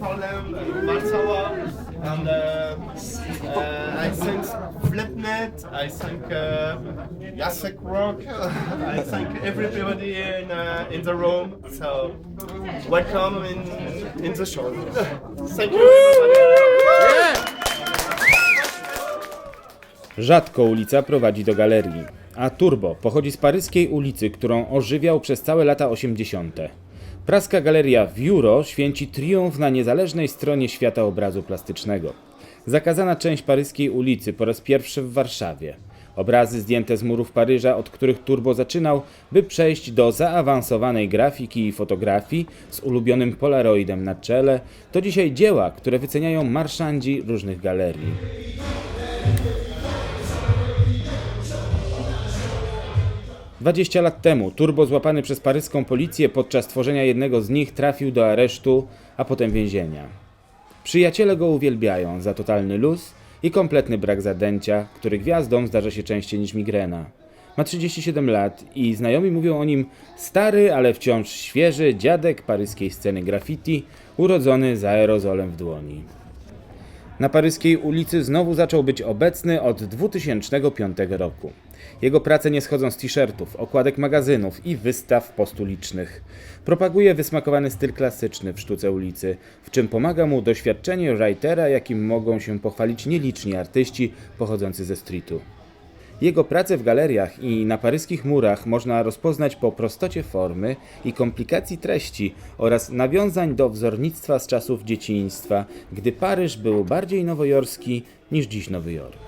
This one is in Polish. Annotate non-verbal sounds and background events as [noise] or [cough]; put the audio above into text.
Harlem, and Warsaw, and uh, uh, I think Flipnet, I think uh, Jacek Rock, [laughs] I think everybody in uh, in the room. So welcome in in the show. Thank you. Rzadko ulica prowadzi do galerii, a Turbo pochodzi z paryskiej ulicy, którą ożywiał przez całe lata 80. Praska galeria Viuro święci triumf na niezależnej stronie świata obrazu plastycznego. Zakazana część paryskiej ulicy po raz pierwszy w Warszawie. Obrazy zdjęte z murów Paryża, od których Turbo zaczynał, by przejść do zaawansowanej grafiki i fotografii z ulubionym polaroidem na czele, to dzisiaj dzieła, które wyceniają marszandzi różnych galerii. Dwadzieścia lat temu Turbo złapany przez paryską policję podczas tworzenia jednego z nich trafił do aresztu, a potem więzienia. Przyjaciele go uwielbiają za totalny luz i kompletny brak zadęcia, który gwiazdom zdarza się częściej niż migrena. Ma 37 lat i znajomi mówią o nim stary, ale wciąż świeży dziadek paryskiej sceny graffiti, urodzony z aerozolem w dłoni. Na paryskiej ulicy znowu zaczął być obecny od 2005 roku. Jego prace nie schodzą z t-shirtów, okładek magazynów i wystaw postulicznych. Propaguje wysmakowany styl klasyczny w sztuce ulicy, w czym pomaga mu doświadczenie writera, jakim mogą się pochwalić nieliczni artyści pochodzący ze streetu. Jego prace w galeriach i na paryskich murach można rozpoznać po prostocie formy i komplikacji treści oraz nawiązań do wzornictwa z czasów dzieciństwa, gdy Paryż był bardziej nowojorski niż dziś Nowy Jork.